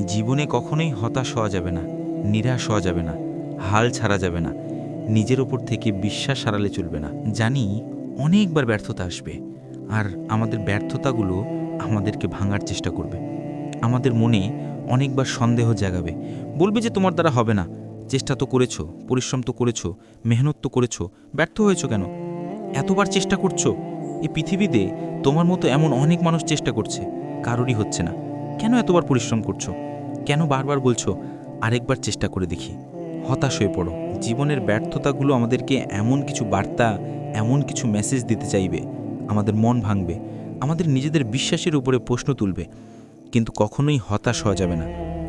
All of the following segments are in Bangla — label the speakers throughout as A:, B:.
A: জীবনে কখনোই হতাশ হওয়া যাবে না, নিরাশ হওয়া যাবে না, হাল ছাড়া যাবে না, নিজের ওপর থেকে বিশ্বাস হারালে চলবে না। জানি অনেকবার ব্যর্থতা আসবে, আর আমাদের ব্যর্থতাগুলো আমাদেরকে ভাঙার চেষ্টা করবে। আমাদের মনে অনেকবার সন্দেহ জাগাবে, বলবে যে তোমার দ্বারা হবে না, চেষ্টা তো করেছ, পরিশ্রম তো করেছ, মেহনত তো করেছ, ব্যর্থ হয়েছো কেন? এতবার চেষ্টা করছ এই পৃথিবীতে তোমার মতো এমন অনেক মানুষ চেষ্টা করছে, কারোরই হচ্ছে না। কেন এতবার পরিশ্রম করছ? কেন বারবার বলছো, আরেকবার চেষ্টা করে দেখি হতাশ হয়ে পড়ো। জীবনের ব্যর্থতাগুলো আমাদেরকে এমন কিছু বার্তা, এমন কিছু মেসেজ দিতে চাইবে। আমাদের মন ভাঙবে। আমাদের নিজেদের বিশ্বাসের উপরে প্রশ্ন তুলবে। কিন্তু কখনোই হতাশ হওয়া যাবে না।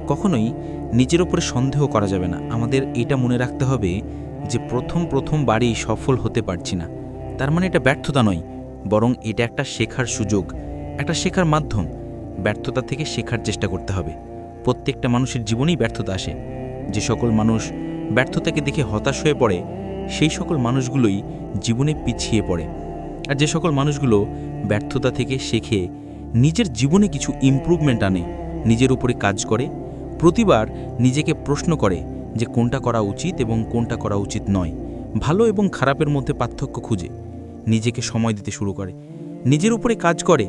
A: কখনোই নিজের উপরে সন্দেহ করা যাবে না। আমাদের এটা মনে রাখতে হবে যে প্রথম প্রথম বাড়ি সফল হতে পারছি না। তার মানে এটা ব্যর্থতা নয়, বরং এটা একটা শেখার সুযোগ, একটা শেখার মাধ্যম। ব্যর্থতা থেকে শেখার চেষ্টা করতে হবে। প্রত্যেকটা মানুষের জীবনেই ব্যর্থতা আসে। যে সকল মানুষ ব্যর্থতাকে দেখে হতাশ হয়ে পড়ে, সেই সকল মানুষগুলোই জীবনে পিছিয়ে পড়ে। আর যে সকল মানুষগুলো ব্যর্থতা থেকে শেখে, নিজের জীবনে কিছু ইমপ্রুভমেন্ট আনে, নিজের উপরে কাজ করে, প্রতিবার নিজেকে প্রশ্ন করে যে কোনটা করা উচিত এবং কোনটা করা উচিত নয়। ভালো এবং খারাপের মধ্যে পার্থক্য খুঁজে, নিজেকে সময় দিতে শুরু করে, নিজের উপরে কাজ করে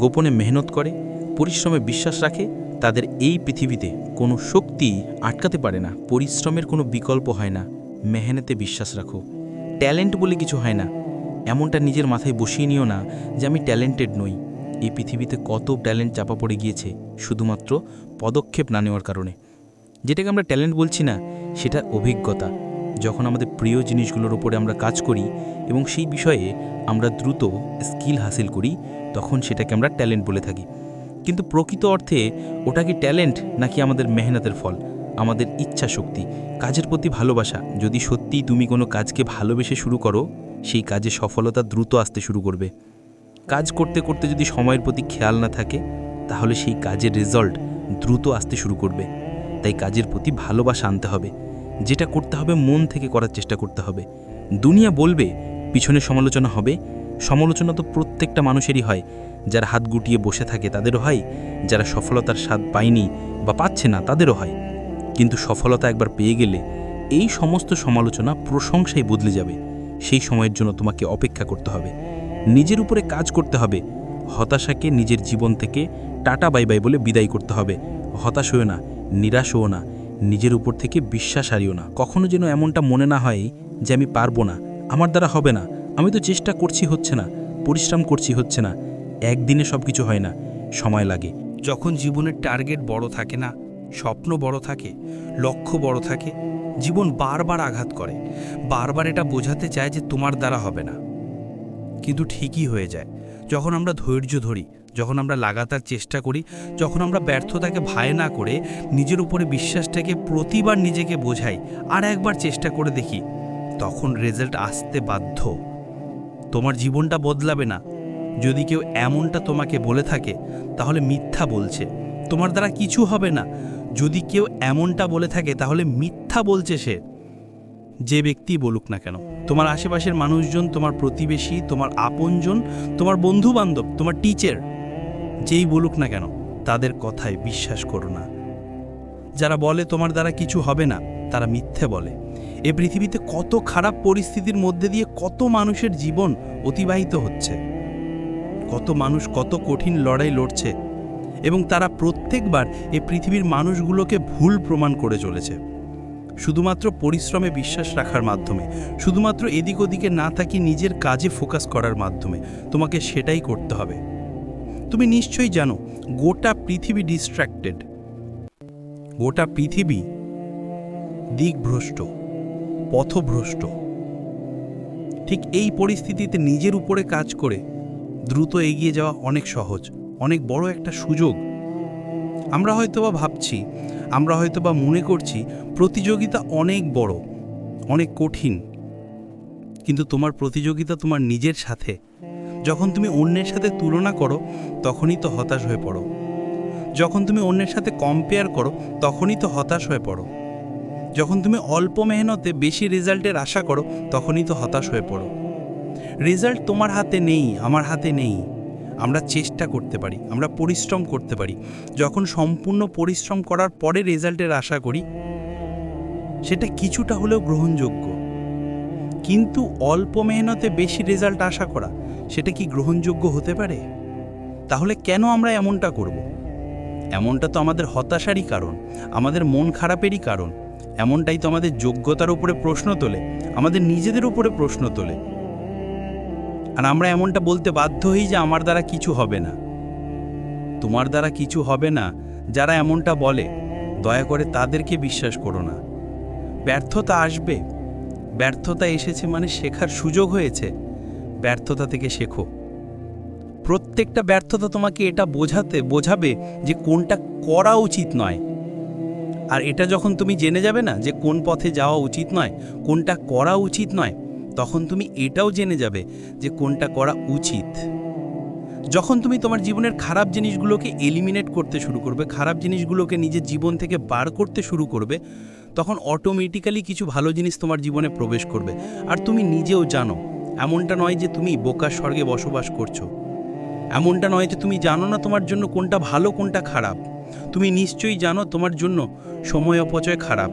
A: গোপনে মেহনত করে, পরিশ্রমে বিশ্বাস রাখে, তাদের এই পৃথিবীতে কোনো শক্তি আটকাতে পারে না, পরিশ্রমের কোনো বিকল্প হয় না। মেহনতে বিশ্বাস রাখো, ট্যালেন্ট বলে কিছু হয় না, এমনটা নিজের মাথায় বসিয়ে নিও না যে আমি ট্যালেন্টেড নই। এই পৃথিবীতে কত ট্যালেন্ট চাপা পড়ে গিয়েছে, শুধুমাত্র পদক্ষেপ না নেওয়ার কারণে। যেটাকে আমরা ট্যালেন্ট বলছি না, সেটা অভিজ্ঞতা। যখন আমাদের প্রিয় জিনিসগুলোর উপরে আমরা কাজ করি এবং সেই বিষয়ে আমরা দ্রুত স্কিল হাসিল করি তখন সেটাকে আমরা ট্যালেন্ট বলে থাকি। কিন্তু প্রকৃত অর্থে ওটা কি ট্যালেন্ট নাকি আমাদের মেহনতের ফল? আমাদের ইচ্ছা শক্তি, কাজের প্রতি ভালোবাসা। যদি সত্যিই তুমি কোনো কাজকে ভালোবেসে শুরু করো, সেই কাজে সফলতা দ্রুত আসতে শুরু করবে। কাজ করতে করতে যদি সময়ের প্রতি খেয়াল না থাকে, তাহলে সেই কাজের রেজাল্ট দ্রুত আসতে শুরু করবে। তাই কাজের প্রতি ভালোবাসা আনতে হবে। যেটা করতে হবে, মন থেকে করার চেষ্টা করতে হবে। দুনিয়া বলবে, পিছনে সমালোচনা হবে সমালোচনা তো প্রত্যেকটা মানুষেরই হয়। যারা হাত গুটিয়ে বসে থাকে তাদেরও হয়, যারা সফলতার স্বাদ পায়নি বা পাচ্ছে না তাদেরও হয়। কিন্তু সফলতা একবার পেয়ে গেলে এই সমস্ত সমালোচনা প্রশংসায় বদলে যাবে। সেই সময়ের জন্য তোমাকে অপেক্ষা করতে হবে। নিজের উপরে কাজ করতে হবে। হতাশাকে নিজের জীবন থেকে টাটা বাই বাই বলে বিদায় করতে হবে। হতাশ হয়েও না, নিরাশ হও না, নিজের উপর থেকে বিশ্বাস হারিও না। কখনো যেন এমনটা মনে না হয় যে আমি পারব না, আমার দ্বারা হবে না। আমি তো চেষ্টা করছি হচ্ছে না, পরিশ্রম করছি হচ্ছে না, একদিনে সব কিছু হয় না, সময় লাগে।
B: যখন জীবনের টার্গেট বড় থাকে না, স্বপ্ন বড় থাকে, লক্ষ্য বড় থাকে, জীবন বারবার আঘাত করে, বারবার এটা বোঝাতে চায় যে তোমার দ্বারা হবে না। কিন্তু ঠিকই হয়ে যায়, যখন আমরা ধৈর্য ধরি, যখন আমরা লাগাতার চেষ্টা করি, যখন আমরা ব্যর্থতাকে ভয় না করে নিজের উপরে বিশ্বাসটাকে প্রতিবার নিজেকে বোঝাই আর একবার চেষ্টা করে দেখি, তখন রেজাল্ট আসতে বাধ্য। তোমার জীবনটা বদলাবে না। যদি কেউ এমনটা তোমাকে বলে থাকে, তাহলে মিথ্যা বলছে। তোমার দ্বারা কিছু হবে না। যদি কেউ এমনটা বলে থাকে, তাহলে মিথ্যা বলছে সে। যে ব্যক্তি বলুক না কেন। তোমার আশেপাশের মানুষজন, তোমার প্রতিবেশী, তোমার আপনজন, তোমার বন্ধু বান্ধব তোমার টিচার যেই বলুক না কেন, তাদের কথায় বিশ্বাস করো না। যারা বলে তোমার দ্বারা কিছু হবে না, তারা মিথ্যে বলে। এ পৃথিবীতে কত খারাপ পরিস্থিতির মধ্যে দিয়ে কত মানুষের জীবন অতিবাহিত হচ্ছে? কত মানুষ কত কঠিন লড়াই লড়ছে? এবং তারা প্রত্যেকবার এ পৃথিবীর মানুষগুলোকে ভুল প্রমাণ করে চলেছে। শুধুমাত্র পরিশ্রমে বিশ্বাস রাখার মাধ্যমে, শুধুমাত্র এদিক ওদিকে না থাকি নিজের কাজে ফোকাস করার মাধ্যমে তোমাকে সেটাই করতে হবে। তুমি নিশ্চয়ই জানো, গোটা পৃথিবী ডিস্ট্র্যাক্টেড গোটা পৃথিবী দিকভ্রষ্ট। পথভ্রষ্ট। ঠিক এই পরিস্থিতিতে নিজের উপরে কাজ করে দ্রুত এগিয়ে যাওয়া অনেক সহজ, অনেক বড় একটা সুযোগ। আমরা হয়তোবা ভাবছি, আমরা হয়তোবা মনে করছি প্রতিযোগিতা অনেক বড়, অনেক কঠিন। কিন্তু তোমার প্রতিযোগিতা তোমার নিজের সাথে। যখন তুমি অন্যের সাথে তুলনা করো, তখনই তো হতাশ হয়ে পড়ো। যখন তুমি অন্যের সাথে কম্পেয়ার করো, তখনই তো হতাশ হয়ে পড়ো। যখন তুমি অল্প মেহনতে বেশি রেজাল্টের আশা করো, তখনই তো হতাশ হয়ে পড়ো। রেজাল্ট তোমার হাতে নেই, আমার হাতে নেই। আমরা চেষ্টা করতে পারি, আমরা পরিশ্রম করতে পারি। যখন সম্পূর্ণ পরিশ্রম করার পরে রেজাল্টের আশা করি, সেটা কিছুটা হলেও গ্রহণযোগ্য। কিন্তু অল্প মেহনতে বেশি রেজাল্ট আশা করা, সেটা কি গ্রহণযোগ্য হতে পারে? তাহলে কেন আমরা এমনটা করব? এমনটা তো আমাদের হতাশারই কারণ, আমাদের মন খারাপেরই কারণ। এমনটাই তো আমাদের যোগ্যতার উপরে প্রশ্ন তোলে, আমাদের নিজেদের উপরে প্রশ্ন তোলে। আর আমরা এমনটা বলতে বাধ্য হই যে আমার দ্বারা কিছু হবে না। তোমার দ্বারা কিছু হবে না, যারা এমনটা বলে, দয়া করে তাদেরকে বিশ্বাস করো না। ব্যর্থতা আসবে। ব্যর্থতা এসেছে মানে শেখার সুযোগ হয়েছে। ব্যর্থতা থেকে শেখো। প্রত্যেকটা ব্যর্থতা তোমাকে এটা বোঝাতে, বোঝাবে যে কোনটা করা উচিত নয়। আর এটা যখন তুমি জেনে যাবে না যে কোন পথে যাওয়া উচিত নয়, কোনটা করা উচিত নয়, তখন তুমি এটাও জেনে যাবে যে কোনটা করা উচিত। যখন তুমি তোমার জীবনের খারাপ জিনিসগুলোকে এলিমিনেট করতে শুরু করবে, খারাপ জিনিসগুলোকে নিজের জীবন থেকে বার করতে শুরু করবে, তখন অটোমেটিক্যালি কিছু ভালো জিনিস তোমার জীবনে প্রবেশ করবে। আর তুমি নিজেও জানো, এমনটা নয় যে তুমি বোকার স্বর্গে বসবাস করছ। এমনটা নয় যে তুমি জানো না তোমার জন্য কোনটা ভালো, কোনটা খারাপ। তুমি নিশ্চয়ই জানো তোমার জন্য সময় অপচয় খারাপ।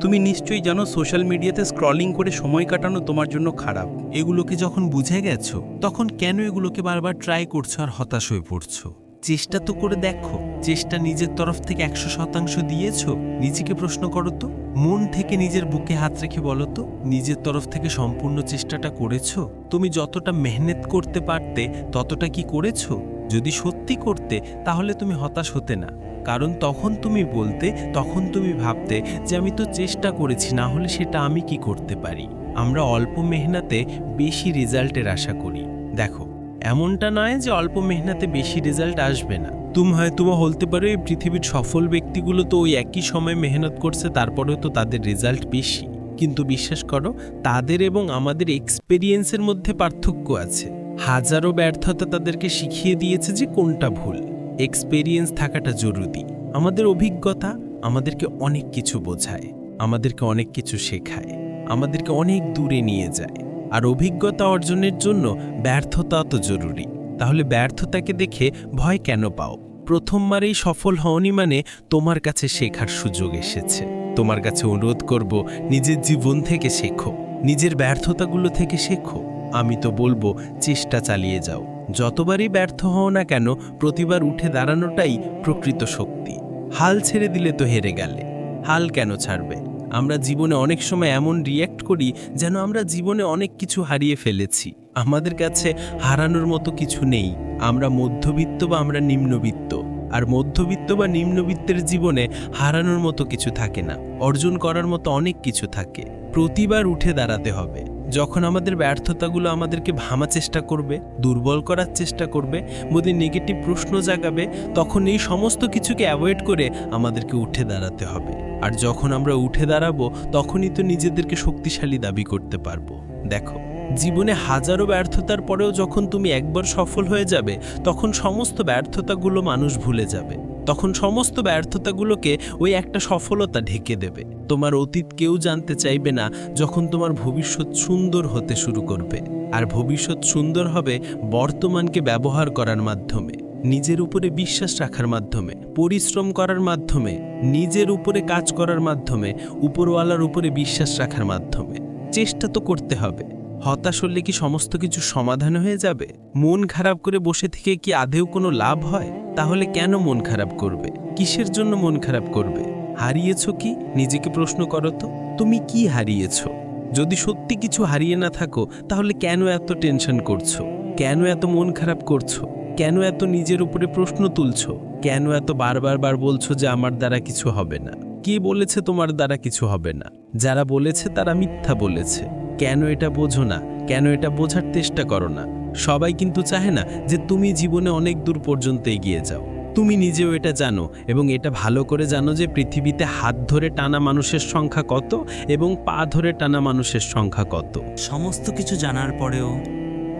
B: তুমি নিশ্চয়ই জানো সোশ্যাল মিডিয়াতে স্ক্রলিং করে সময় কাটানো তোমার জন্য খারাপ।
C: এগুলোকে যখন বুঝে গেছো, তখন কেন এগুলোকে বারবার ট্রাই করছ আর হতাশ হয়ে পড়ছো? চেষ্টা তো করে দেখো, চেষ্টা নিজের তরফ থেকে একশো শতাংশ দিয়েছ, নিজেকে প্রশ্ন করো তো। মন থেকে নিজের বুকে হাত রেখে বলো তো, নিজের তরফ থেকে সম্পূর্ণ চেষ্টাটা করেছ? তুমি যতটা মেহনত করতে পারতে, ততটা কি করেছ? যদি সত্যি করতে, তাহলে তুমি হতাশ হতে না। কারণ তখন তুমি বলতে, তখন তুমি ভাবতে যে আমি তো চেষ্টা করেছি, না হলে সেটা আমি কি করতে পারি? আমরা অল্প মেহনতে বেশি রেজাল্টের আশা করি। দেখো, এমনটা নয় যে অল্প মেহনতে বেশি রেজাল্ট আসবে না। তুমি হয়তো বা বলতে পারো, এই পৃথিবীর সফল ব্যক্তিগুলো তো ওই একই সময় মেহনত করছে, তারপরেও তো তাদের রেজাল্ট বেশি। কিন্তু বিশ্বাস করো, তাদের এবং আমাদের এক্সপেরিয়েন্সের মধ্যে পার্থক্য আছে। হাজারো ব্যর্থতা তাদেরকে শিখিয়ে দিয়েছে যে কোনটা ভুল। এক্সপেরিয়েন্স থাকাটা জরুরি। আমাদের অভিজ্ঞতা আমাদেরকে অনেক কিছু বোঝায়, আমাদেরকে অনেক কিছু শেখায়, আমাদেরকে অনেক দূরে নিয়ে যায়। আর অভিজ্ঞতা অর্জনের জন্য ব্যর্থতা তো জরুরি। তাহলে ব্যর্থতাকে দেখে ভয় কেন পাও? প্রথমবারেই সফল হওনি মানে তোমার কাছে শেখার সুযোগ এসেছে। তোমার কাছে অনুরোধ করব, নিজের জীবন থেকে শেখো, নিজের ব্যর্থতাগুলো থেকে শেখো। আমি তো বলব, চেষ্টা চালিয়ে যাও। যতবারই ব্যর্থ হও না কেন, প্রতিবার উঠে দাঁড়ানোটাই প্রকৃত শক্তি। হাল ছেড়ে দিলে তো হেরে গেলে। হাল কেন ছাড়বে? আমরা জীবনে অনেক সময় এমন রিয়্যাক্ট করি যেন আমরা জীবনে অনেক কিছু হারিয়ে ফেলেছি। আমাদের কাছে হারানোর মতো কিছু নেই। আমরা মধ্যবিত্ত বা আমরা নিম্নবিত্ত। আর মধ্যবিত্ত বা নিম্নবিত্তের জীবনে হারানোর মতো কিছু থাকে না। অর্জন করার মতো অনেক কিছু থাকে। প্রতিবার উঠে দাঁড়াতে হবে। যখন আমাদের ব্যর্থতাগুলো আমাদেরকে ভামা চেষ্টা করবে, দুর্বল করার চেষ্টা করবে বোধে নেগেটিভ প্রশ্ন জাগাবে, তখন এই সমস্ত কিছুকে অ্যাভয়েড করে আমাদেরকে উঠে দাঁড়াতে হবে। আর যখন আমরা উঠে দাঁড়াবো, তখনই তো নিজেদেরকে শক্তিশালী দাবি করতে পারব। দেখো, জীবনে হাজারো ব্যর্থতার পরেও যখন তুমি একবার সফল হয়ে যাবে, তখন সমস্ত ব্যর্থতাগুলো মানুষ ভুলে যাবে। তখন সমস্ত ব্যর্থতাগুলোকে ওই একটা সফলতা ঢেকে দেবে। তোমার অতীত কেউ জানতে চাইবে না যখন তোমার ভবিষ্যৎ সুন্দর হতে শুরু করবে। আর ভবিষ্যৎ সুন্দর হবে বর্তমানকে ব্যবহার করার মাধ্যমে, নিজের উপরে বিশ্বাস রাখার মাধ্যমে, পরিশ্রম করার মাধ্যমে, নিজের উপরে কাজ করার মাধ্যমে, উপরওয়ালার উপরে বিশ্বাস রাখার মাধ্যমে। চেষ্টা তো করতে হবে। হতাশ হলে কি সমস্ত কিছু সমাধান হয়ে যাবে? মন খারাপ করে বসে থেকে কি আদেও কোনো লাভ হয়? তাহলে কেন মন খারাপ করবে? কিসের জন্য মন খারাপ করবে? হারিয়েছ কি? নিজেকে প্রশ্ন করো তো, তুমি কি হারিয়েছ? যদি সত্যি কিছু হারিয়ে না থাকো, তাহলে কেন এত টেনশন করছ? কেন এত মন খারাপ করছ? কেন এত নিজের উপরে প্রশ্ন তুলছো? কেন এত বারবার বার বলছো যে আমার দ্বারা কিছু হবে না? কে বলেছে তোমার দ্বারা কিছু হবে না? যারা বলেছে তারা মিথ্যা বলেছে। কেন এটা বোঝো না, কেন এটা বোঝার চেষ্টা করো না। সবাই কিন্তু চাহে না যে তুমি জীবনে অনেক দূর পর্যন্ত এগিয়ে যাও। তুমি নিজেও এটা জানো এবং এটা ভালো করে জানো যে পৃথিবীতে হাত ধরে টানা মানুষের সংখ্যা কত এবং পা ধরে টানা মানুষের সংখ্যা কত।
D: সমস্ত কিছু জানার পরেও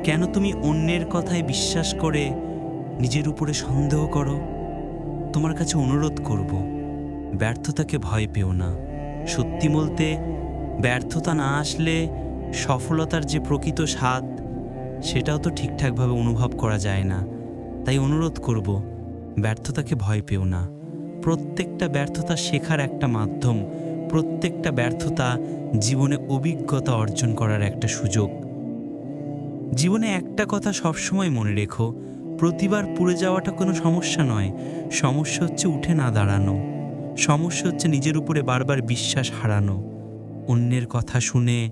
D: কেন তুমি অন্যের কথায় বিশ্বাস করে নিজের উপরে সন্দেহ করো? তোমার কাছে অনুরোধ করব, ব্যর্থতাকে ভয় পেও না। সত্যি বলতে ব্যর্থতা না আসলে সফলতার যে প্রকৃত স্বাদ, সেটাও তো ঠিকঠাকভাবে অনুভব করা যায় না। তাই অনুরোধ করব, ব্যর্থতাকে ভয় পেও না। প্রত্যেকটা ব্যর্থতা শেখার একটা মাধ্যম, প্রত্যেকটা ব্যর্থতা জীবনে অভিজ্ঞতা অর্জন করার একটা সুযোগ। জীবনে একটা কথা সবসময় মনে রেখো, প্রতিবার পুড়ে যাওয়াটা কোনো সমস্যা নয়। সমস্যা হচ্ছে উঠে না দাঁড়ানো। সমস্যা হচ্ছে নিজের উপরে বারবার বিশ্বাস হারানো। অন্যের কথা শুনে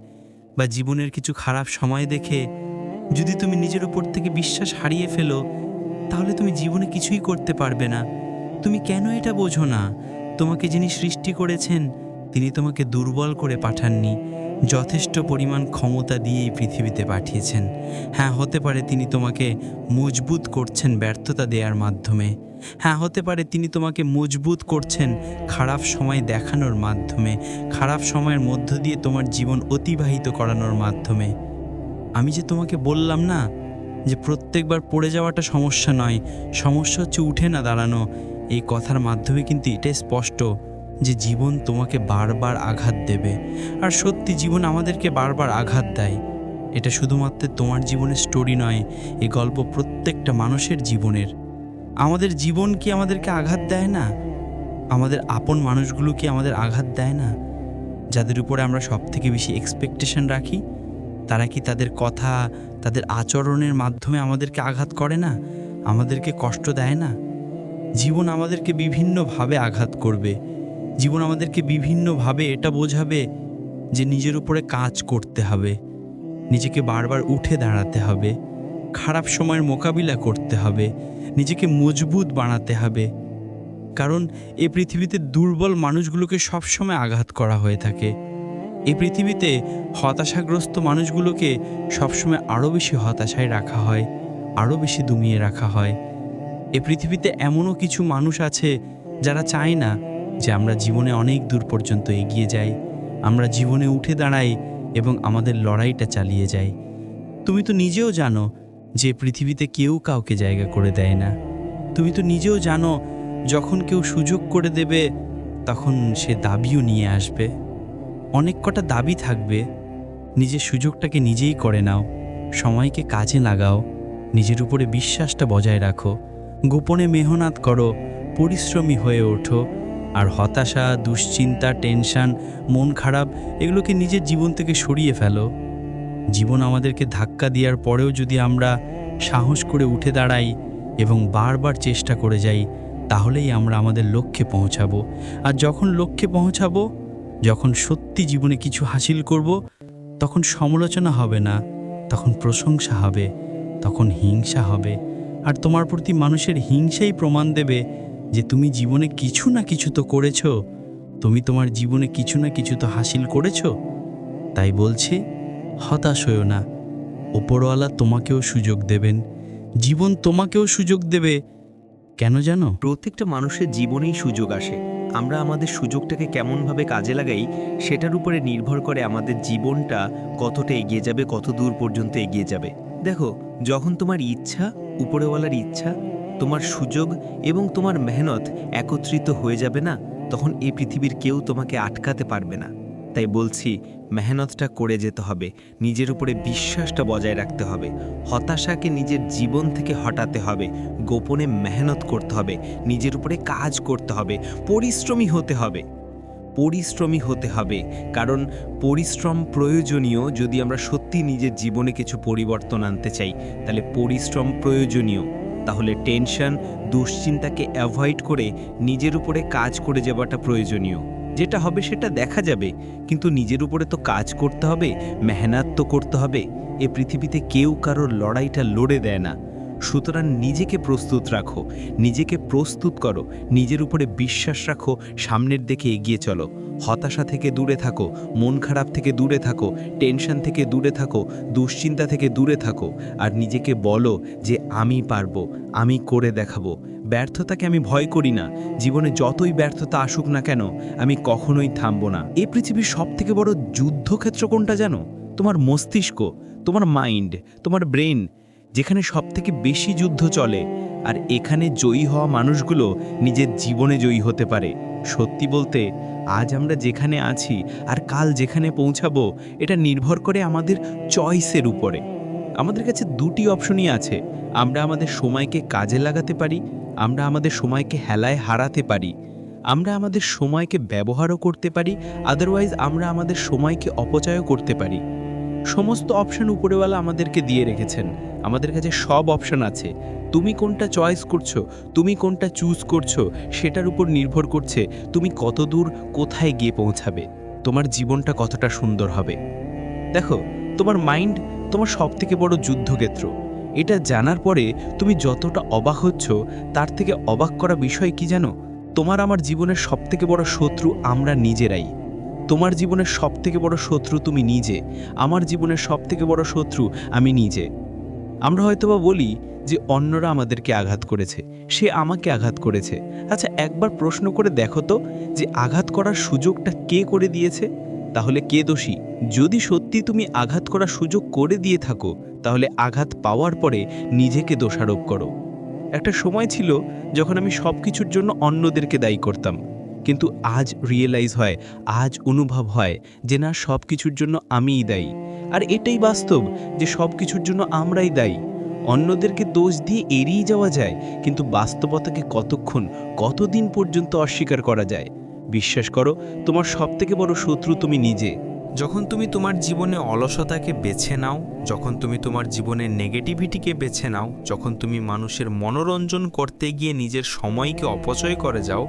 D: বা জীবনের কিছু খারাপ সময় দেখে যদি তুমি নিজের উপর থেকে বিশ্বাস হারিয়ে ফেলো, তাহলে তুমি জীবনে কিছুই করতে পারবে না। তুমি কেন এটা বোঝো না? তোমাকে যিনি সৃষ্টি করেছেন, তিনি তোমাকে দুর্বল করে পাঠাননি, যথেষ্ট পরিমাণ ক্ষমতা দিয়ে এই পৃথিবীতে পাঠিয়েছেন। হ্যাঁ হতে পারে তিনি তোমাকে মজবুত করছেন ব্যর্থতা দেওয়ার মাধ্যমে। হ্যাঁ হতে পারে তিনি তোমাকে মজবুত করছেন খারাপ সময় দেখানোর মাধ্যমে, খারাপ সময়ের মধ্য দিয়ে তোমার জীবন অতিবাহিত করানোর মাধ্যমে। আমি যে তোমাকে বললাম না যে প্রত্যেকবার পড়ে যাওয়াটা সমস্যা নয়, সমস্যা হচ্ছে উঠে না দাঁড়ানো। এই কথার মাধ্যমে কিন্তু এটাই স্পষ্ট যে জীবন তোমাকে বারবার আঘাত দেবে। আর সত্যি জীবন আমাদেরকে বারবার আঘাত দেয়। এটা শুধুমাত্র তোমার জীবনের স্টোরি নয়, এ গল্প প্রত্যেকটা মানুষের জীবনের। আমাদের জীবন কি আমাদেরকে আঘাত দেয় না? আমাদের আপন মানুষগুলো কি আমাদের আঘাত দেয় না? যাদের উপরে আমরা সব থেকে বেশি এক্সপেকটেশন রাখি, তারা কি তাদের কথা, তাদের আচরণের মাধ্যমে আমাদেরকে আঘাত করে না? আমাদেরকে কষ্ট দেয় না? জীবন আমাদেরকে বিভিন্নভাবে আঘাত করবে। জীবন আমাদেরকে বিভিন্নভাবে এটা বোঝাবে যে নিজের উপরে কাজ করতে হবে। নিজেকে বারবার উঠে দাঁড়াতে হবে। খারাপ সময়ের মোকাবিলা করতে হবে। নিজেকে মজবুত বানাতে হবে। কারণ এই পৃথিবীতে দুর্বল মানুষগুলোকে সবসময় আঘাত করা হয়ে থাকে। এই পৃথিবীতে হতাশাগ্রস্ত মানুষগুলোকে সবসময় আরও বেশি হতাশায় রাখা হয়, আরও বেশি দুমিয়ে রাখা হয়। এ পৃথিবীতে এমনও কিছু মানুষ আছে যারা চায় না যে আমরা জীবনে অনেক দূর পর্যন্ত এগিয়ে যাই, আমরা জীবনে উঠে দাঁড়াই এবং আমাদের লড়াইটা চালিয়ে যাই। তুমি তো নিজেও জানো যে পৃথিবীতে কেউ কাউকে জায়গা করে দেয় না। তুমি তো নিজেও জানো, যখন কেউ সুযোগ করে দেবে, তখন সে দাবিও নিয়ে আসবে। অনেক কটা দাবি থাকবে। নিজের সুযোগটাকে নিজেই করে নাও, সময়কে কাজে লাগাও, নিজের উপরে বিশ্বাসটা বজায় রাখো, গোপনে মেহনত করো, পরিশ্রমী হয়ে ওঠো, আর হতাশা, দুশ্চিন্তা, টেনশন, মন খারাপ, এগুলোকে নিজের জীবন থেকে সরিয়ে ফেলো। জীবন আমাদেরকে ধাক্কা দেওয়ার পরেও যদি আমরা সাহস করে উঠে দাঁড়াই এবং বারবার চেষ্টা করে যাই, তাহলেই আমরা আমাদের লক্ষ্যে পৌঁছাবো। আর যখন লক্ষ্যে পৌঁছাবো, যখন সত্যি জীবনে কিছু হাসিল করব, তখন সমালোচনা হবে না, তখন প্রশংসা হবে, তখন হিংসা হবে। আর তোমার প্রতি মানুষের হিংসাই প্রমাণ দেবে যে তুমি জীবনে কিছু না কিছু তো করেছ। তুমি তোমার জীবনে কিছু না কিছু তো হাসিল করেছ। তাই বলছি হতাশ হয়েও না। ওপরওয়ালা তোমাকেও সুযোগ দেবেন। জীবন তোমাকেও সুযোগ দেবে। কেন জানো?
E: প্রত্যেকটা মানুষের জীবনেই সুযোগ আসে। আমরা আমাদের সুযোগটাকে কেমনভাবে কাজে লাগাই, সেটার উপরে নির্ভর করে আমাদের জীবনটা কতটা এগিয়ে যাবে, কত দূর পর্যন্ত এগিয়ে যাবে। দেখো, যখন তোমার ইচ্ছা, উপরেওয়ালার ইচ্ছা, তোমার সুযোগ এবং তোমার মেহনত একত্রিত হয়ে যাবে না, তখন এই পৃথিবীর কেউ তোমাকে আটকাতে পারবে না। তাই বলছি, মেহনতটা করে যেতে হবে, নিজের উপরে বিশ্বাসটা বজায় রাখতে হবে, হতাশাকে নিজের জীবন থেকে হটাতে হবে, গোপনে মেহনত করতে হবে, নিজের উপরে কাজ করতে হবে, পরিশ্রমী হতে হবে। পরিশ্রমী হতে হবে, কারণ পরিশ্রম প্রয়োজনীয় যদি আমরা সত্যি নিজের জীবনে কিছু পরিবর্তন আনতে চাই, তাহলে পরিশ্রম প্রয়োজনীয়। তাহলে টেনশন, দুশ্চিন্তাকে অ্যাভয়েড করে নিজের উপরে কাজ করে যাওয়াটা প্রয়োজনীয়। যেটা হবে সেটা দেখা যাবে, কিন্তু নিজের উপরে তো কাজ করতে হবে, মেহনত তো করতে হবে। এ পৃথিবীতে কেউ কারোর লড়াইটা লড়ে দেয় না। সুতরাং নিজেকে প্রস্তুত রাখো, নিজেকে প্রস্তুত করো, নিজের উপরে বিশ্বাস রাখো, সামনের দিকে এগিয়ে চলো। হতাশা থেকে দূরে থাকো, মন খারাপ থেকে দূরে থাকো, টেনশন থেকে দূরে থাকো, দুশ্চিন্তা থেকে দূরে থাকো। আর নিজেকে বলো যে, আমি পারব, আমি করে দেখাবো। ব্যর্থতাকে আমি ভয় করি না। জীবনে যতই ব্যর্থতা আসুক না কেন, আমি কখনোই থামবো না। এই পৃথিবীর সব থেকে বড় যুদ্ধক্ষেত্র কোনটা জানো? তোমার মস্তিষ্ক, তোমার মাইন্ড, তোমার ব্রেন যেখানে সব থেকে বেশি যুদ্ধ চলে। আর এখানে জয়ী হওয়া মানুষগুলো নিজের জীবনে জয়ী হতে পারে। সত্যি বলতে, আজ আমরা যেখানে আছি আর কাল যেখানে পৌঁছাবো, এটা নির্ভর করে আমাদের চয়েসের উপরে। আমাদের কাছে দুটি অপশনই আছে। আমরা আমাদের সময়কে কাজে লাগাতে পারি, আমরা আমাদের সময়কে হেলায় হারাতে পারি। আমরা আমাদের সময়কে ব্যবহারও করতে পারি আদারওয়াইজ আমরা আমাদের সময়কে অপচয়ও করতে পারি। সমস্ত অপশন উপরেওয়ালা আমাদেরকে দিয়ে রেখেছেন। আমাদের কাছে সব অপশন আছে। তুমি কোনটা চয়েস করছ, তুমি কোনটা চুজ করছ, সেটার উপর নির্ভর করছে তুমি কত দূর কোথায় গিয়ে পৌঁছাবে, তোমার জীবনটা কতটা সুন্দর হবে। দেখো তোমার মাইন্ড তোমার সবথেকে বড় যুদ্ধক্ষেত্র। এটা জানার পরে তুমি যতটা অবাক হচ্ছ, তার থেকে অবাক করা বিষয় কি জানো? তোমার আমার জীবনের সবথেকে বড় শত্রু আমরা নিজেরাই। তোমার জীবনের সবথেকে বড় শত্রু তুমি নিজে। আমার জীবনের সবথেকে বড় শত্রু আমি নিজে। আমরা হয়তোবা বলি যে অন্যরা আমাদেরকে আঘাত করেছে, সে আমাকে আঘাত করেছে। আচ্ছা একবার প্রশ্ন করে দেখো তো যে আঘাত করার সুযোগটা কে করে দিয়েছে? তাহলে কে দোষী? যদি সত্যি তুমি আঘাত করার সুযোগ করে দিয়ে থাকো, তাহলে আঘাত পাওয়ার পরে নিজেকে দোষারোপ করো। একটা সময় ছিল যখন আমি সব কিছুর জন্য অন্যদেরকে দায়ী করতাম। কিন্তু আজ রিয়েলাইজ হয়, আজ অনুভব হয় যে না সব কিছুর জন্য আমিই দায়ী। আর এটাই বাস্তব যে সব কিছুর জন্য আমরাই দায়ী। অন্যদেরকে দোষ দিয়ে এড়িয়ে যাওয়া যায়, কিন্তু বাস্তবতাকে কতক্ষণ, কতদিন পর্যন্ত অস্বীকার করা যায়? বিশ্বাস করো, তোমার সবথেকে বড় শত্রু তুমি নিজে।
B: যখন তুমি তোমার জীবনে অলসতাকে বেছে নাও, যখন তুমি তোমার জীবনের নেগেটিভিটিকে বেছে নাও, যখন তুমি মানুষের মনোরঞ্জন করতে গিয়ে নিজের সময়কে অপচয় করে যাও,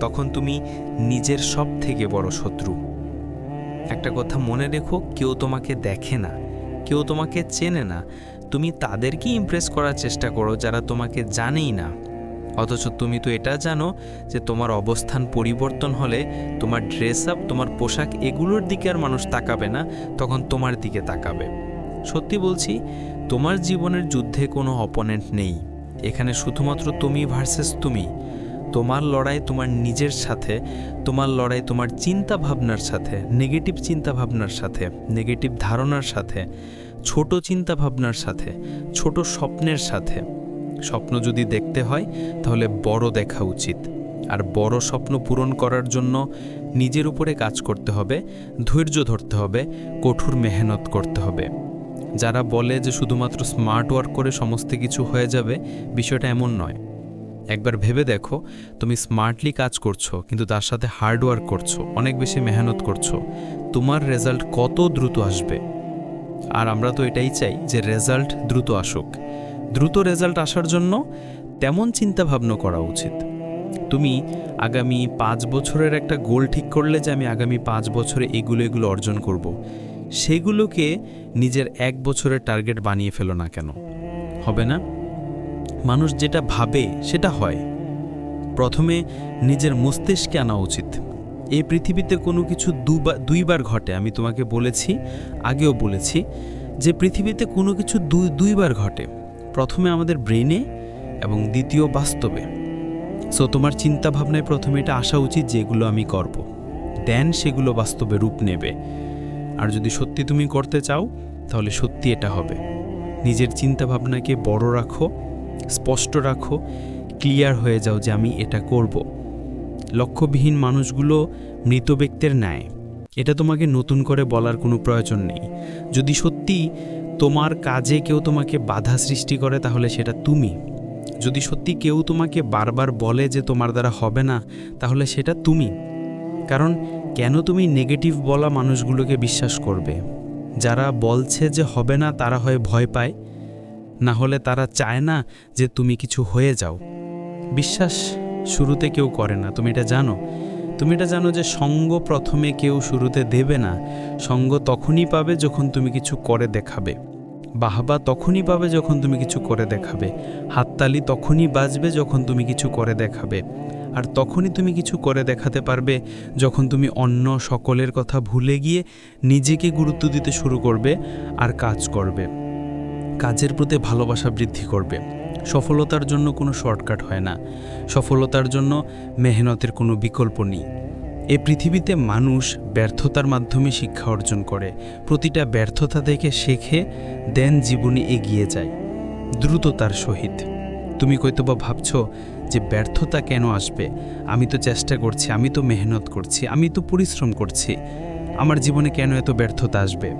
B: তখন তুমি নিজের সব থেকে বড় শত্রু। একটা কথা মনে রেখো, কেউ তোমাকে দেখে না, কেউ তোমাকে চেনে না। তুমি তাদেরকে ইমপ্রেস করার চেষ্টা করো যারা তোমাকে জানেই না। অথচ তুমি তো এটা জানো যে তোমার অবস্থান পরিবর্তন হলে তোমার ড্রেস আপ তোমার পোশাক এগুলোর দিকে আর মানুষ তাকাবে না, তখন তোমার দিকে তাকাবে। সত্যি বলছি, তোমার জীবনের যুদ্ধে কোনো অপোনেন্ট নেই। এখানে শুধুমাত্র তুমি ভার্সেস তুমি। তোমার লড়াই তোমার নিজের সাথে, তোমার লড়াই তোমার চিন্তা ভাবনার সাথে নেগেটিভ চিন্তা ভাবনার সাথে নেগেটিভ ধারণার সাথে, ছোট চিন্তা ভাবনার সাথে, ছোট স্বপ্নের সাথে। স্বপ্ন যদি দেখতে হয়, তাহলে বড় দেখা উচিত। আর বড় স্বপ্ন পূরণ করার জন্য নিজের উপরে কাজ করতে হবে, ধৈর্য ধরতে হবে, কঠোর মেহনত করতে হবে। যারা বলে যে শুধুমাত্র স্মার্ট ওয়ার্ক করে সমস্ত কিছু হয়ে যাবে, বিষয়টা এমন নয়। একবার ভেবে দেখো, তুমি স্মার্টলি কাজ করছ, কিন্তু তার সাথে হার্ড ওয়ার্ক করছ, অনেক বেশি মেহনত করছ। তোমার রেজাল্ট কত দ্রুত আসবে? আর আমরা তো এটাই চাই যে রেজাল্ট দ্রুত আসুক। দ্রুত রেজাল্ট আসার জন্য তেমন চিন্তা ভাবনা করা উচিত। তুমি আগামী পাঁচ বছরের একটা গোল ঠিক করলে যে আমি আগামী পাঁচ বছরে এগুলো এগুলো অর্জন করব। সেগুলোকে নিজের এক বছরের টার্গেট বানিয়ে ফেলো না কেন? হবে না? মানুষ যেটা ভাবে সেটা হয়। প্রথমে নিজের মস্তিষ্কে আনা উচিত। এই পৃথিবীতে কোনো কিছু দুবার দুইবার ঘটে, আমি তোমাকে বলেছি, আগেও বলেছি, যে পৃথিবীতে কোনো কিছু দুই দুইবার ঘটে। প্রথমে আমাদের ব্রেনে এবং দ্বিতীয় বাস্তবে। সো তোমার চিন্তা ভাবনায় প্রথমে এটা আসা উচিত যেগুলো আমি করব। দেন সেগুলো বাস্তবে রূপ নেবে। আর যদি সত্যি তুমি করতে চাও, তাহলে সত্যি এটা হবে। নিজের চিন্তা ভাবনাকে বড় রাখো, স্পষ্ট রাখো, ক্লিয়ার হয়ে যাও যে আমি এটা করব। লক্ষ্যবিহীন মানুষগুলো মৃত ব্যক্তির ন্যায়। এটা তোমাকে নতুন করে বলার কোনো প্রয়োজন নেই। যদি সত্যি তোমার কাজে কেউ তোমাকে বাধা সৃষ্টি করে, তাহলে সেটা তুমি। যদি সত্যি কেউ তোমাকে বারবার বলে যে তোমার দ্বারা হবে না, তাহলে সেটা তুমি। কারণ কেন তুমি নেগেটিভ বলা মানুষগুলোকে বিশ্বাস করবে? যারা বলছে যে হবে না, তারা হয় ভয় পায়। না হলে তারা চায় না যে তুমি কিছু হয়ে যাও। বিশ্বাস শুরুতে কেউ করে না, তুমি এটা জানো। তুমি এটা জানো যে সঙ্গ প্রথমে কেউ শুরুতে দেবে না। সঙ্গ তখনই পাবে যখন তুমি কিছু করে দেখাবে। বাহবা তখনই পাবে যখন তুমি কিছু করে দেখাবে। হাততালি তখনই বাজবে যখন তুমি কিছু করে দেখাবে। আর তখনই তুমি কিছু করে দেখাতে পারবে যখন তুমি অন্য সকলের কথা ভুলে গিয়ে নিজেকে গুরুত্ব দিতে শুরু করবে আর কাজ করবে। কাজের প্রতি ভালোবাসা বৃদ্ধি করবে। সফলতার জন্য কোনো শর্টকাট হয় না। সফলতার জন্য মেহনতের কোনো বিকল্প নেই। এ পৃথিবীতে মানুষ ব্যর্থতার মাধ্যমে শিক্ষা অর্জন করে। প্রতিটা ব্যর্থতা থেকে শেখে, দেন জীবনে এগিয়ে যায়। দ্রুততার সহিত। তুমি কইতবা ভাবছ যে ব্যর্থতা কেন আসবে? আমি তো চেষ্টা করছি, আমি তো মেহনত করছি, আমি তো পরিশ্রম করছি। আমার জীবনে কেন এত ব্যর্থতা আসবে?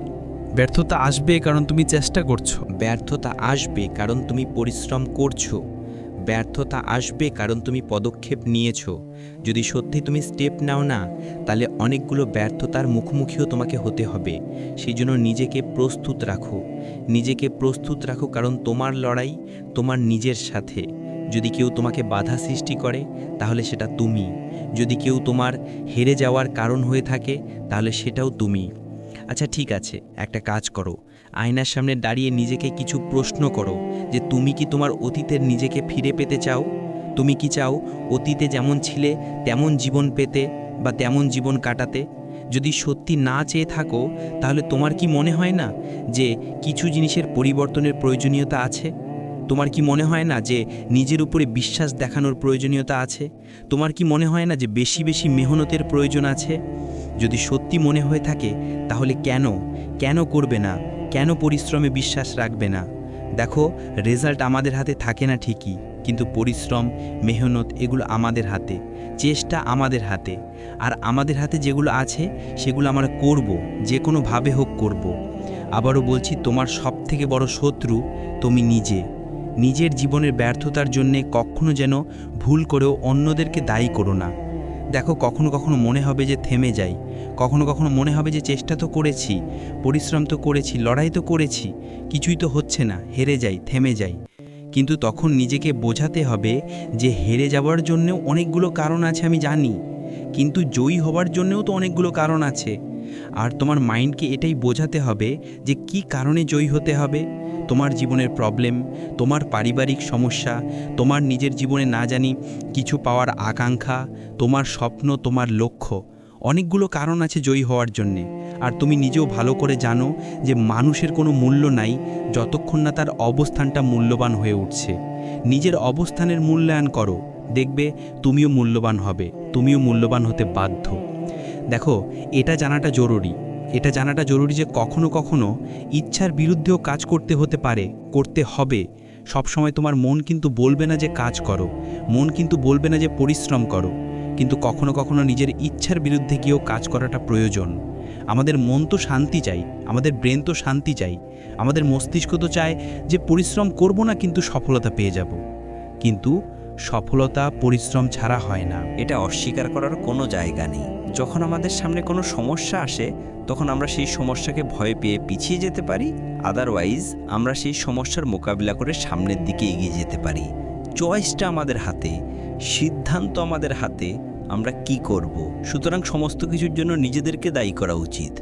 B: ব্যর্থতা আসবে কারণ তুমি চেষ্টা করছ।
E: ব্যর্থতা আসবে কারণ তুমি পরিশ্রম করছ। ব্যর্থতা আসবে কারণ তুমি পদক্ষেপ নিয়েছো। যদি সত্যি তুমি স্টেপ নাও না, তাহলে অনেকগুলো ব্যর্থতার মুখোমুখিও তোমাকে হতে হবে। সেই জন্য নিজেকে প্রস্তুত রাখো। নিজেকে প্রস্তুত রাখো কারণ তোমার লড়াই তোমার নিজের সাথে। যদি কেউ তোমাকে বাধা সৃষ্টি করে, তাহলে সেটা তুমি। যদি কেউ তোমার হেরে যাওয়ার কারণ হয়ে থাকে, তাহলে সেটাও তুমি। আচ্ছা ঠিক আছে, একটা কাজ করো। আয়নার সামনে দাঁড়িয়ে নিজেকে কিছু প্রশ্ন করো যে, তুমি কি তোমার অতীতের নিজেকে ফিরে পেতে চাও? তুমি কি চাও অতীতে যেমন ছিলে, তেমন জীবন পেতে বা তেমন জীবন কাটাতে? যদি সত্যি না চেয়ে থাকো, তাহলে তোমার কি মনে হয় না যে, কিছু জিনিসের পরিবর্তনের প্রয়োজনীয়তা আছে? তোমার কি মনে হয় না যে, নিজের উপরে বিশ্বাস দেখানোর প্রয়োজনীয়তা আছে? তোমার কি মনে হয় না যে, বেশি বেশি মেহনতের প্রয়োজন আছে? যদি সত্যি মনে হয়ে থাকে, তাহলে কেন? কেন করবে না? কেন পরিশ্রমে বিশ্বাস রাখবে না? দেখো, রেজাল্ট আমাদের হাতে থাকে না ঠিকই, কিন্তু পরিশ্রম, মেহনত এগুলো আমাদের হাতে, চেষ্টা আমাদের হাতে। আর আমাদের হাতে যেগুলো আছে, সেগুলো আমরা করব যে কোনোভাবে হোক করব। আবারও বলছি, তোমার সব থেকে বড় শত্রু তুমি নিজে। নিজের জীবনের ব্যর্থতার জন্যে কখনো যেন ভুল করেও অন্যদেরকে দায়ী করো না। দেখো, কখনো কখনো মনে হবে যে থেমে যাই। কখনো কখনো মনে হবে যে চেষ্টা তো করেছি, পরিশ্রম তো করেছি, লড়াই তো করেছি, কিছুই তো হচ্ছে না, হেরে যাই, থেমে যাই। কিন্তু তখন নিজেকে বোঝাতে হবে যে হেরে যাওয়ার জন্যেও অনেকগুলো কারণ আছে, আমি জানি। কিন্তু জয়ী হওয়ার জন্যেও তো অনেকগুলো কারণ আছে। আর তোমার মাইন্ডকে এটাই বোঝাতে হবে যে কি কারণে জয়ী হতে হবে। তোমার জীবনের প্রবলেম তোমার পারিবারিক সমস্যা, তোমার নিজের জীবনে না জানি কিছু পাওয়ার আকাঙ্ক্ষা, তোমার স্বপ্ন, তোমার লক্ষ্য, অনেকগুলো কারণ আছে জয়ী হওয়ার জন্যে। আর তুমি নিজেও ভালো করে জানো যে মানুষের কোনো মূল্য নাই যতক্ষণ না তার অবস্থানটা মূল্যবান হয়ে উঠছে। নিজের অবস্থানের মূল্যায়ন করো, দেখবে তুমিও মূল্যবান হবে, তুমিও মূল্যবান হতে বাধ্য। দেখো, এটা জানাটা জরুরি। এটা জানাটা জরুরি যে কখনো কখনো ইচ্ছার বিরুদ্ধেও কাজ করতে হতে পারে, করতে হবে। সবসময় তোমার মন কিন্তু বলবে না যে কাজ করো, মন কিন্তু বলবে না যে পরিশ্রম করো, কিন্তু কখনো কখনো নিজের ইচ্ছার বিরুদ্ধে গিয়েও কাজ করাটা প্রয়োজন। আমাদের মন তো শান্তি চাই, আমাদের ব্রেন তো শান্তি চাই, আমাদের মস্তিষ্ক তো চায় যে পরিশ্রম করব না কিন্তু সফলতা পেয়ে যাব। কিন্তু সফলতা, পরিশ্রম ছাড়া হয় না।
F: এটা অস্বীকার করার কোনো জায়গা নেই। যখন আমাদের সামনে কোনো সমস্যা আসে, তখন আমরা সেই সমস্যাকে ভয় পেয়ে পিছিয়ে যেতে পারি। আদারওয়াইজ আমরা সেই সমস্যার মোকাবিলা করে সামনের দিকে এগিয়ে যেতে পারি। চয়েসটা আমাদের হাতে, সিদ্ধান্ত আমাদের হাতে, আমরা কি করব? সুতরাং সমস্ত কিছুর জন্য নিজেদেরকে দায়ী করা উচিত।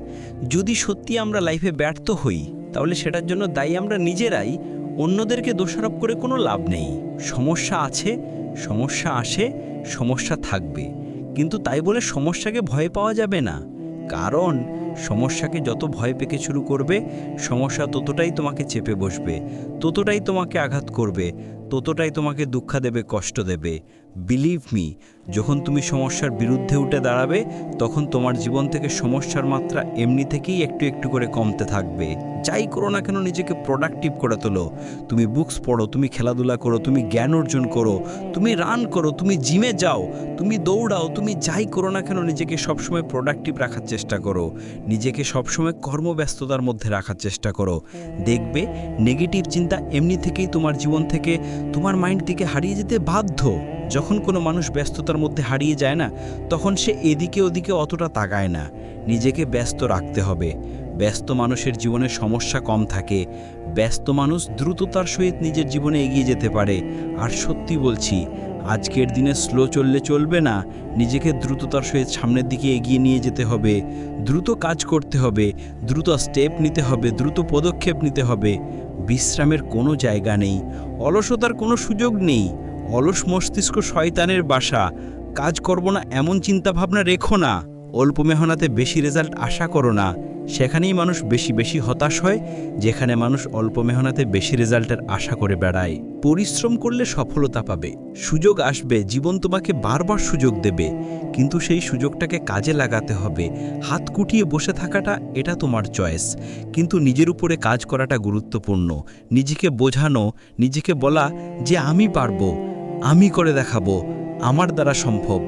F: যদি সত্যি আমরা লাইফে ব্যর্থ হই, তাহলে সেটার জন্য দায়ী আমরা নিজেরাই, অন্যদেরকে দোষারোপ করে কোনো লাভ নেই। সমস্যা আছে, সমস্যা আসে, সমস্যা থাকবে। কিন্তু তাই বলে সমস্যাকে ভয় পাওয়া যাবে না। কারণ, সমস্যাকে যত ভয় পেকে শুরু করবে, সমস্যা ততটাই তোমাকে চেপে বসবে, ততটাই তোমাকে আঘাত করবে, ততটাই তোমাকে দুঃখা দেবে, কষ্ট দেবে। বিলিভ মি যখন তুমি সমস্যার বিরুদ্ধে উঠে দাঁড়াবে, তখন তোমার জীবন থেকে সমস্যার মাত্রা এমনি থেকেই একটু একটু করে কমতে থাকবে। যাই করো না কেন, নিজেকে প্রোডাক্টিভ করে তোলো। তুমি বুকস পড়ো, তুমি খেলাধুলা করো, তুমি জ্ঞান অর্জন করো, তুমি রান করো, তুমি জিমে যাও, তুমি দৌড়াও, তুমি যাই করো না কেন, নিজেকে সবসময় প্রোডাক্টিভ রাখার চেষ্টা করো। নিজেকে সবসময় কর্মব্যস্ততার মধ্যে রাখার চেষ্টা করো। দেখবে নেগেটিভ চিন্তা এমনি থেকেই তোমার জীবন থেকে, তোমার মাইন্ড থেকে হারিয়ে যেতে বাধ্য। যখন কোনো মানুষ ব্যস্ততার মধ্যে হারিয়ে যায় না, তখন সে এদিকে ওদিকে অতটা তাকায় না। নিজেকে ব্যস্ত রাখতে হবে। ব্যস্ত মানুষের জীবনে সমস্যা কম থাকে। ব্যস্ত মানুষ দ্রুততার সহিত নিজের জীবনে এগিয়ে যেতে পারে। আর সত্যি বলছি, আজকের দিনে স্লো চললে চলবে না। নিজেকে দ্রুততার সহিত সামনের দিকে এগিয়ে নিয়ে যেতে হবে। দ্রুত কাজ করতে হবে। দ্রুত স্টেপ নিতে হবে। দ্রুত পদক্ষেপ নিতে হবে। বিশ্রামের কোনো জায়গা নেই। অলসতার কোনো সুযোগ নেই। অলস মস্তিষ্ক শয়তানের বাসা। কাজ করব না, এমন চিন্তাভাবনা রেখো না। অল্প মেহনাতে বেশি রেজাল্ট আশা করো না। সেখানেই মানুষ বেশি বেশি হতাশ হয়, যেখানে মানুষ অল্প মেহনাতে বেশি রেজাল্টের আশা করে বেড়ায়। পরিশ্রম করলে সফলতা পাবে। সুযোগ আসবে, জীবন তোমাকে বারবার সুযোগ দেবে। কিন্তু সেই সুযোগটাকে কাজে লাগাতে হবে। হাত কুটিয়ে বসে থাকাটা, এটা তোমার চয়েস। কিন্তু নিজের উপরে কাজ করাটা গুরুত্বপূর্ণ। নিজেকে বোঝানো, নিজেকে বলা যে আমি পারব। আমি করে দেখাবো, আমার দ্বারা সম্ভব।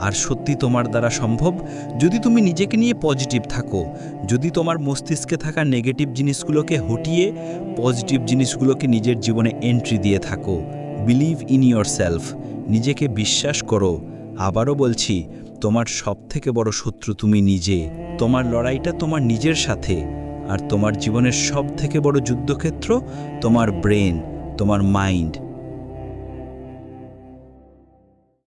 G: আর সত্যি তোমার দ্বারা সম্ভব, যদি তুমি নিজেকে নিয়ে পজিটিভ থাকো, যদি তোমার মস্তিষ্কে থাকা নেগেটিভ জিনিসগুলোকে হটিয়ে পজিটিভ জিনিসগুলোকে নিজের জীবনে এন্ট্রি দিয়ে থাকো। বিলিভ ইন ইয়োর সেলফ নিজেকে বিশ্বাস করো। আবারও বলছি, তোমার সব থেকে বড় শত্রু তুমি নিজে। তোমার লড়াইটা তোমার নিজের সাথে। আর তোমার জীবনের সব থেকে বড় যুদ্ধক্ষেত্র তোমার ব্রেন তোমার মাইন্ড